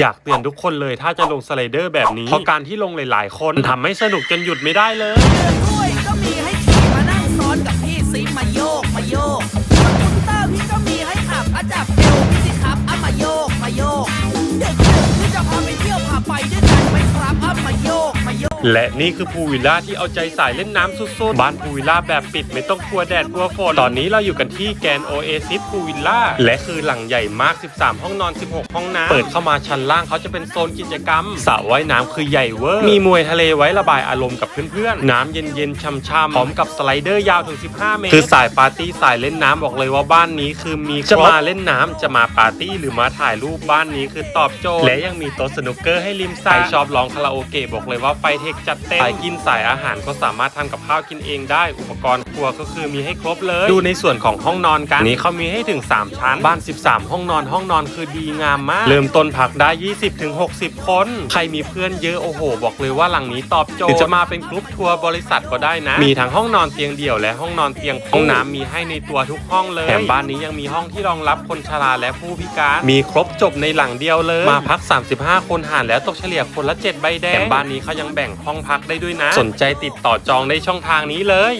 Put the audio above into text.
อยากเตือนทุกคนเลยถ้าจะลงสไลเดอร์แบบนี้เพราะการที่ลงหลายๆ คนทำให้สนุกจนหยุดไม่ได้เลยด้วยก็มีให้ขี่มานั่งซ้อนกับพี่ซิมาโยกมาโยกสกูตเตอร์พี่ก็มีให้ขับอาจับ และนี่คือพูลวิลล่าที่เอาใจสายเล่นน้ำสุดๆ บ้านพูลวิลล่าแบบปิดไม่ต้องกลัวแดดกลัวฝน ตอนนี้เราอยู่กันที่แกรนโอเอซิสพูลวิลล่า และคือหลังใหญ่มาก 13 ห้องนอน 16 ห้องน้ำ เปิดเข้ามาชั้นล่างเขาจะเป็นโซนกิจกรรม สระว่ายน้ำคือใหญ่เวอร์ มีมวยทะเลไว้ระบายอารมณ์กับเพื่อนๆ น้ำเย็นๆช่ำๆ พร้อมกับสไลเดอร์ยาวถึง 15 เมตร คือสายปาร์ตี้สายเล่นน้ำบอกเลยว่าบ้านนี้คือมีจะมาเล่นน้ำจะมาปาร์ตี้หรือมาถ่ายรูปบ้านนี้คือตอบโจทย์ และยังมีโต๊ะสนุกเกอร์ให้ริมสระใครชอบร้องคาราโอเกะบอกเลยว่าไฟเทคจัดเต็มสายกินสายอาหารก็สามารถทำกับข้าวกินเองได้ อุปกรณ์ครัวก็คือมีให้ครบเลย ดูในส่วนของห้องนอนกันนี้เขามีให้ถึง 3 ชั้น บ้าน 13 ห้องนอนห้องนอนคือดีงามมาก เริ่มต้นพักได้ 20ถึง60 คน ใครมีเพื่อนเยอะโอ้โห บอกเลยว่าหลังนี้ตอบโจทย์หรือจะมาเป็นกรุ๊ปทัวร์บริษัทก็ได้นะ มีทั้งห้องนอนเตียงเดี่ยวและห้องนอนเตียงคู่ห้องน้ำมีให้ในตัวทุกห้องเลยแถมบ้านนี้ยังมีห้องที่รองรับคนชราและผู้พิการ มีครบจบในหลังเดียวเลย มาพัก 35 คนหารแล้วตกเฉลี่ยคนละ 7 ใบแดงแถมบ้านนี้เขายังแบ่งห้องพักได้ด้วยนะ สนใจติดต่อจองได้ช่องทางนี้เลย